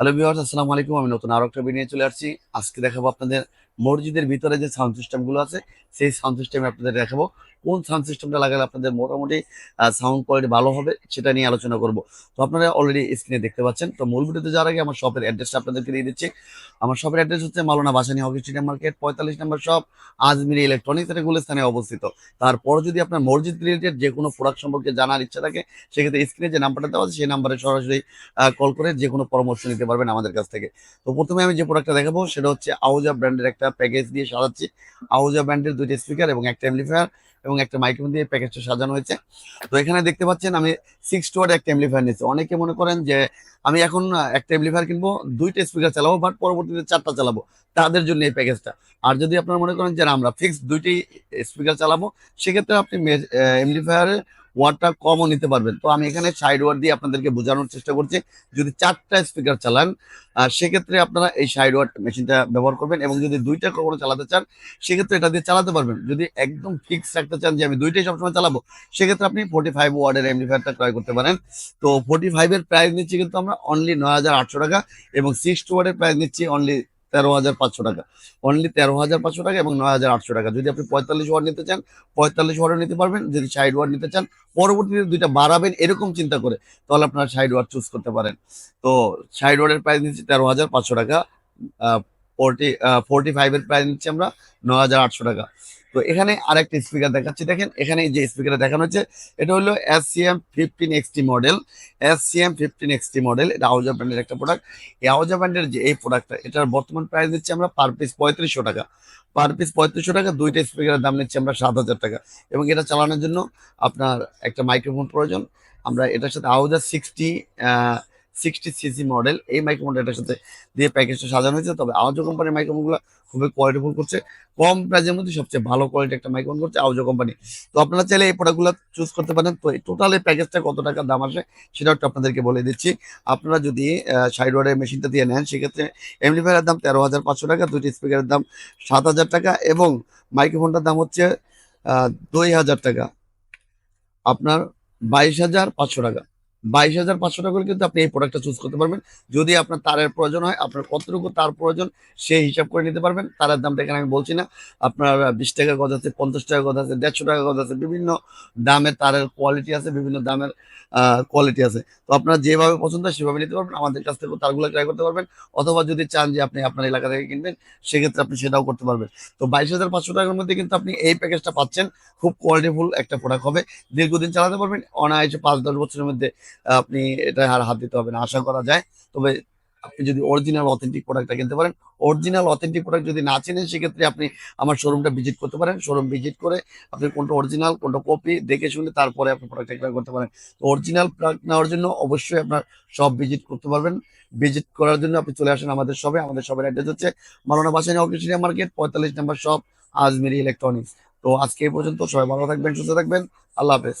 Hello viewers আসসালামু আলাইকুম আমি নতুন আরও একটা বিনিয়ে নিয়ে চলে আসছি। আজকে দেখাবো আপনাদের মসজিদের ভিতরে যে সাউন্ড সিস্টেমগুলো আছে, সেই সাউন্ড সিস্টেমে আপনাদের দেখাবো। কোন সাউন্ড সিস্টেমটা লাগালে আপনাদের মোটামুটি সাউন্ড কোয়ালিটি ভালো হবে, সেটা নিয়ে আলোচনা করব। তো আপনারা অলরেডি স্ক্রিনে দেখতে পাচ্ছেন। তো মূল ভিডিওতে যাওয়ার আগে আমার শপের অ্যাড্রেসটা আপনাদেরকে দিয়ে দিচ্ছি। আমার শপের অ্যাড্রেস হচ্ছে Malona Basani hockey stadium market পঁয়তাল্লিশ নম্বর শপ আজমিরি ইলেকট্রনিক্স এটা গুলিস্তানে অবস্থিত। তারপর যদি আপনার মসজিদ রিলেটেড যে কোনো প্রোডাক্ট সম্পর্কে জানার ইচ্ছা থাকে, সেক্ষেত্রে স্ক্রিনে যে নাম্বারটা দেওয়া আছে, সেই নাম্বারে সরাসরি কল করে যে কোনো পরামর্শ নিতে পারবেন আমাদের কাছ থেকে। তো প্রথমে আমি যে প্রোডাক্টটা দেখাবো, সেটা হচ্ছে আউজা ব্র্যান্ডের একটা প্যাকেজ দিয়ে সাজাচ্ছি। আউজা ব্র্যান্ডের দুইটা স্পিকার এবং একটা এমপ্লিফায়ার এবং একটা মাইক্রোফোন দিয়ে প্যাকেজটা সাজানো হয়েছে। তো এখানে দেখতে পাচ্ছেন আমি সিক্স টু একটা এমপ্লিফায়ার নিচ্ছি অনেকে মনে করেন যে আমি এখন একটা এমপ্লিফায়ার কিনবো, দুইটা স্পিকার চালাবো বাট পরবর্তীতে চারটা চালাবো। তাদের জন্য এই প্যাকেজটা আর যদি আপনারা মনে করেন যে আমরা ফিক্স দুইটি স্পিকার চালাবো, সেক্ষেত্রে আপনি এমপ্লিফায়ারের ওয়ার্ডটা কমও নিতে পারবেন। তো আমি এখানে সাইড ওয়ার্ড দিয়ে আপনাদেরকে বোঝানোর চেষ্টা করছি। যদি চারটা স্পিকার চালান সেক্ষেত্রে আপনারা এই সাইড ওয়ার্ড মেশিনটা ব্যবহার করবেন এবং যদি দুইটা কখনো চালাতে চান, সেক্ষেত্রে এটা দিয়ে চালাতে পারবেন। যদি একদম ফিক্স রাখতে চান যে আমি দুইটাই সবসময় চালাবো, সেক্ষেত্রে আপনি ফোর্টি ফাইভ ওয়ার্ডের এমপ্লিফায়ারটা ক্রয় করতে পারেন। তো ফোর্টি ফাইভের প্রাইস নিচ্ছি কিন্তু আমরা অনলি নয় হাজার আটশো টাকা এবং সিক্স ওয়ার্ডের প্রাইস নিচ্ছি অনলি তেরো হাজার পাঁচশো টাকা। অনলি তেরো হাজার পাঁচশো টাকা এবং নয় হাজার আটশো টাকা। যদি আপনি পঁয়তাল্লিশ ওয়ার্ড নিতে চান, পঁয়তাল্লিশ ওয়ার্ড নিতে পারবেন। যদি সাইড ওয়ার্ড নিতে চান, পরবর্তীতে দুইটা বাড়াবেন, এরকম চিন্তা করে, তাহলে আপনারা সাইড ওয়ার্ড চুজ করতে পারেন। তো সাইড ওয়ার্ডের প্রাইস নিচ্ছি তেরো হাজার পাঁচশো টাকা ফোরটি ফোরটি ফাইভের প্রাইস নিচ্ছি আমরা, নয় হাজার আটশো টাকা। তো এখানে আরেকটা স্পিকার দেখাচ্ছি। দেখেন এখানে যে স্পিকারটা দেখানো হচ্ছে, এটা হলো S C M fifteen XT model S C M fifteen XT model এটা আউজা ব্র্যান্ডের একটা প্রোডাক্ট এই আউজা ব্র্যান্ডের যে এই প্রোডাক্টটা এটার বর্তমান প্রাইস দিচ্ছি আমরা পার পিস পঁয়ত্রিশশো টাকা। পার পিস পঁয়ত্রিশশো টাকা, দুইটা স্পিকারের দাম নিচ্ছি আমরা সাত হাজার টাকা। এবং এটা চালানোর জন্য আপনার একটা মাইক্রোফোন প্রয়োজন। আমরা এটার সাথে আউজা সিক্সটি সিক্সটি সিসি মডেল। এই এটার সাথে দিয়ে প্যাকেজটা সাজানো হয়েছে। তবে আউজো কোম্পানির মাইক্রোফোনগুলো খুবই কোয়ালিটিফুল করছে। কম প্রাইজের মধ্যে সবচেয়ে ভালো কোয়ালিটি একটা মাইক্রোফোন করছে আউজো কোম্পানি তো আপনারা চাইলে এই প্রোডাক্টগুলো চুজ করতে পারেন। তো টোটাল এই প্যাকেজটা কত টাকা দাম আসে সেটা একটু আপনাদেরকে বলে দিচ্ছি। আপনারা যদি সাইড ওয়ার্ডের মেশিনটা দিয়ে নেন, সেক্ষেত্রে এমপ্লিফায়ারের দাম তেরো হাজার পাঁচশো টাকা, দুইটি স্পিকারের দাম সাত হাজার টাকা এবং মাইক্রোফোনটার দাম হচ্ছে দুই হাজার টাকা। আপনার বাইশ হাজার পাঁচশো টাকা। বাইশ হাজার পাঁচশো টাকা করে কিন্তু আপনি এই প্রোডাক্টটা চুজ করতে পারবেন। যদি আপনার তারের প্রয়োজন হয়, আপনার কতটুকু তার প্রয়োজন সেই হিসাব করে নিতে পারবেন। তারের দামটা এখানে আমি বলছি না। আপনার বিশ টাকা গজ আছে, পঞ্চাশ টাকা গজ আছে, দেড়শো টাকা গজ আছে, বিভিন্ন দামের তারের কোয়ালিটি আছে, বিভিন্ন দামের কোয়ালিটি আছে। তো আপনার যেভাবে পছন্দ হয় সেভাবে নিতে পারবেন। আমাদের কাছ থেকে তারগুলো ট্রাই করতে পারবেন। অথবা যদি চান যে আপনি আপনার এলাকা থেকে কিনবেন, সেক্ষেত্রে আপনি সেটাও করতে পারবেন। তো বাইশ হাজার পাঁচশো টাকার মধ্যে কিন্তু আপনি এই প্যাকেজটা পাচ্ছেন। খুব কোয়ালিটিফুল একটা প্রোডাক্ট হবে। দীর্ঘদিন চালাতে পারবেন। অনায়াসে পাঁচ দশ বছরের মধ্যে আপনি এটা আর হাত দিতে হবে না, আশা করা যায়। তবে আপনি যদি অরিজিনাল অথেন্টিক প্রোডাক্টটা কিনতে পারেন অরিজিনাল অথেন্টিক প্রোডাক্ট যদি না চেনেন, সেক্ষেত্রে আপনি আমার শোরুমটা ভিজিট করতে পারেন। শোরুম ভিজিট করে আপনি কোনটা অরিজিনাল কোনটা কপি দেখে শুনে তারপরে আপনি প্রোডাক্টটা ক্রয় করতে পারেন। অরিজিনাল প্রোডাক্ট নেওয়ার জন্য অবশ্যই আপনার সব ভিজিট করতে পারবেন। ভিজিট করার জন্য আপনি চলে আসেন আমাদের সবে আমাদের শপের অ্যাড্রেস হচ্ছে মালানা বাসানি অকেশনিয়া মার্কেট, পঁয়তাল্লিশ নাম্বার শপ আজমেরি ইলেকট্রনিক্স। তো আজকে এই পর্যন্ত সবাই ভালো থাকবেন, সুস্থ থাকবেন। আল্লাহ হাফেজ।